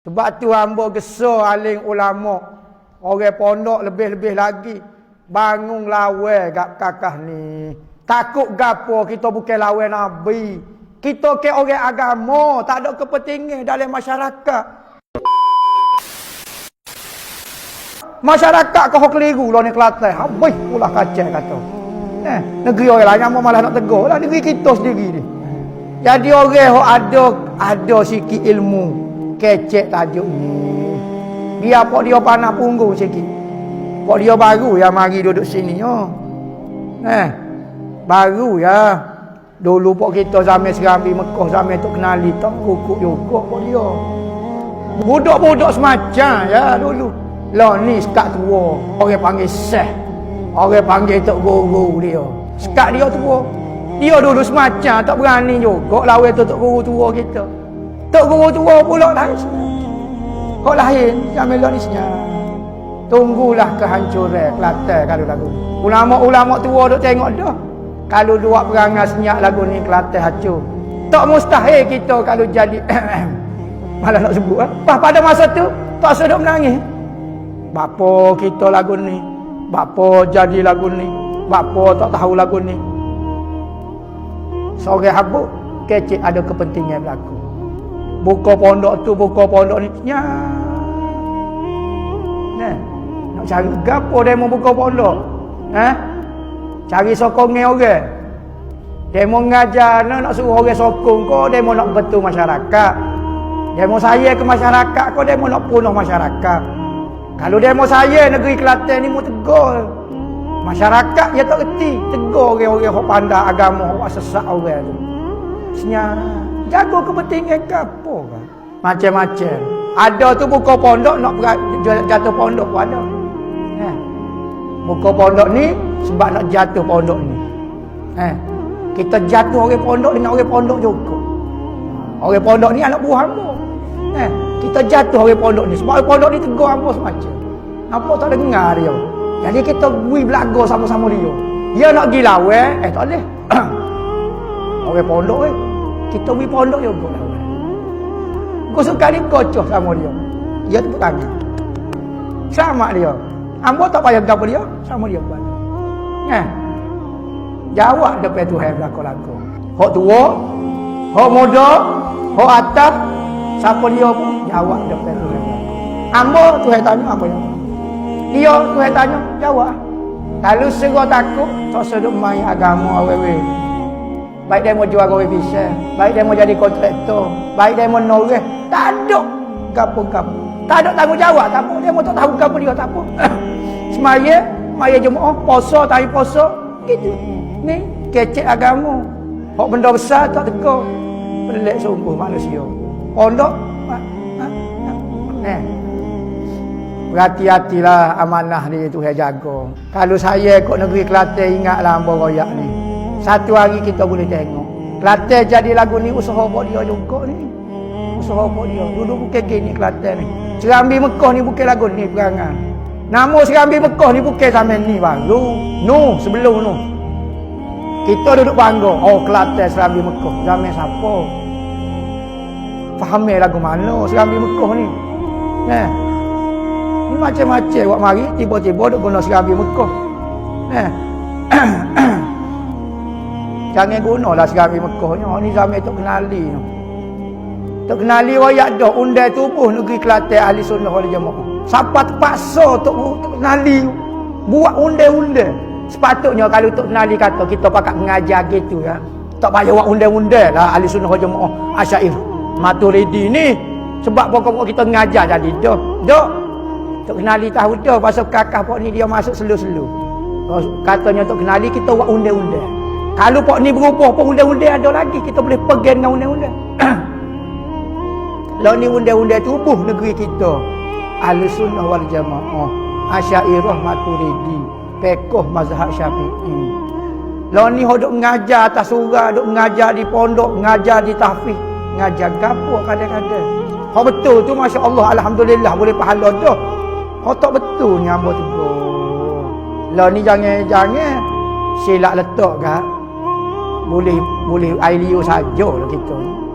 Sebab tu hamba gesor aling ulama. Orang pondok lebih-lebih lagi. Bangun lawan kat kakak ni. Takut gapo kita bukan lawan Nabi. Kita ke orang agama. Tak ada kepentingan dalam masyarakat. Masyarakat kau keliru lah ni Kelantan. Habis pula kacau kata. Eh, negeri orang lain yang malah nak tegur lah. Negeri kita sendiri ni. Jadi orang yang ada ada sikit ilmu. Kecek tajuk ni. Biar pok dia panah punggung sikit. Pok dia baru yang mari duduk sini. Oh. Eh, baru ya. Dulu pok kita zaman serambi Mekah zaman tu kenali tak kukuk juga pok dia. Budak-budak semacam ya dulu. Lah ni sekat tua. Orang panggil seh. Orang panggil tok guru dia. Sekat dia tua. Dia dulu semacam tak berani juga lawan tok guru tua kita. Tok guru tua pula lain. Kau lain zaman lah ni senyap. Tunggulah kehancuran Kelantan kalau lagu. Ulama-ulama tua duk tengok dah. Kalau dua perangai senyap lagu ni Kelantan hancur. Tak mustahil kita kalau jadi malah nak sebut eh. pada masa tu tak sedap menangis. Bapa kita lagu ni. Bapa jadi lagu ni. Bapa tak tahu lagu ni. Seorang habuk kecik ada kepentingan berlaku. Buka pondok tu, buka pondok ni. Ya. Nah. Nak cari gapo demo buka pondok? Ha? Cari sokongan orang. Demo ngajar nak, nak suruh orang sokong kau, demo nak betul masyarakat. Demo saya ke masyarakat kau, demo nak punuh masyarakat. Kalau demo saya negeri Kelantan ni mau tegur. Masyarakat dia tak reti. Tegur orang-orang yang pandai agama, yang sesak orang tu. Senyap. Jaga kepentingan ke apa kan? Macam-macam. Ada tu buka pondok nak jatuh pondok pun ada. Eh. Buka pondok ni sebab nak jatuh pondok ni. Eh. Kita jatuh orang pondok dengan orang pondok juga. Orang pondok ni anak buah hamba. Eh. Kita jatuh orang pondok ni sebab orang pondok ni tegur hamba semacam. Apa tak dengar dia. Jadi kita bui belaga sama-sama dia. Dia nak pergi lawan, eh tak boleh. orang pondok eh. Kita bui pondok juga lawan. Kau suka ni kocoh sama dia. Dia tu tangan. Sama dia. Ambo tak payah gapo dia, sama dia buat. Eh. Jawab depan Tuhan belako-lako. Hok tua, hok muda, hok atas, siapa dia pun jawab depan Tuhan belako. Ambo Tuhan tanya apa yang dia Tuhan tanya, jawab. Kalau segera takut, tak seduk main agama awewe. Baik dia mau jual gawe bisa, baik dia mau jadi kontraktor, baik dia mau noreh, tak ada gapo-gapo. Tak ada tanggungjawab, tak apa. Dia mau tak tahu gapo dia, tak apa. Semaya, maya jemaah, poso, tahi poso, gitu. Ni, kecek agama. Hak benda besar tak teka. Pelik sungguh manusia. Pondok, ha, ha, eh, Berhati-hatilah amanah ni tu saya jaga. Kalau saya ikut negeri Kelantan ingatlah hamba royak ni. Satu hari kita boleh tengok. Kelantan jadi lagu ni usaha buat dia juga ni. Usaha buat dia. Dulu bukan gini Kelantan ni. Serambi Mekah ni bukan lagu ni perangan. Nama Serambi Mekah ni bukan zaman ni baru. No, sebelum no. Kita duduk bangga. Oh Kelantan Serambi Mekah. Zaman siapa? Fahami lagu mana Serambi Mekah ni. Nah. Ni macam-macam buat mari tiba-tiba duk guna serambi Mekah. Eh. Jangan gunalah serambi Mekah ni. Ni zaman tok kenali no. Tok kenali royak dah undai tubuh negeri Kelantan ahli sunnah wal jamaah. Siapa terpaksa tok kenali buat undai-undai. Sepatutnya kalau tok kenali kata kita pakat mengajar gitu ya. Tak payah buat undai-undai lah ahli sunnah wal jamaah. Asyair Maturidi ni sebab pokok kita mengajar jadi dah. Dah Tok kenali tahu dah pasal kakak pok ni dia masuk selu-selu. Oh, katanya tok kenali kita buat undang-undang. Kalau pok ni berubah pun undang-undang ada lagi kita boleh pegang dengan undang-undang. Lalu ni undang-undang tubuh negeri kita. Ahli sunnah wal jamaah. Asyairah maturidi. Pekoh mazhab syafi'i. Lalu ni hodok mengajar atas surah, duk mengajar di pondok, mengajar di tahfiz. Mengajar gapo kadang-kadang. Oh betul tu Masya Allah Alhamdulillah boleh pahala dah. Oh tak betul ni hamba tegur. Lah ni jangan-jangan silap letak kan. Boleh boleh air liur saja lah kita ni.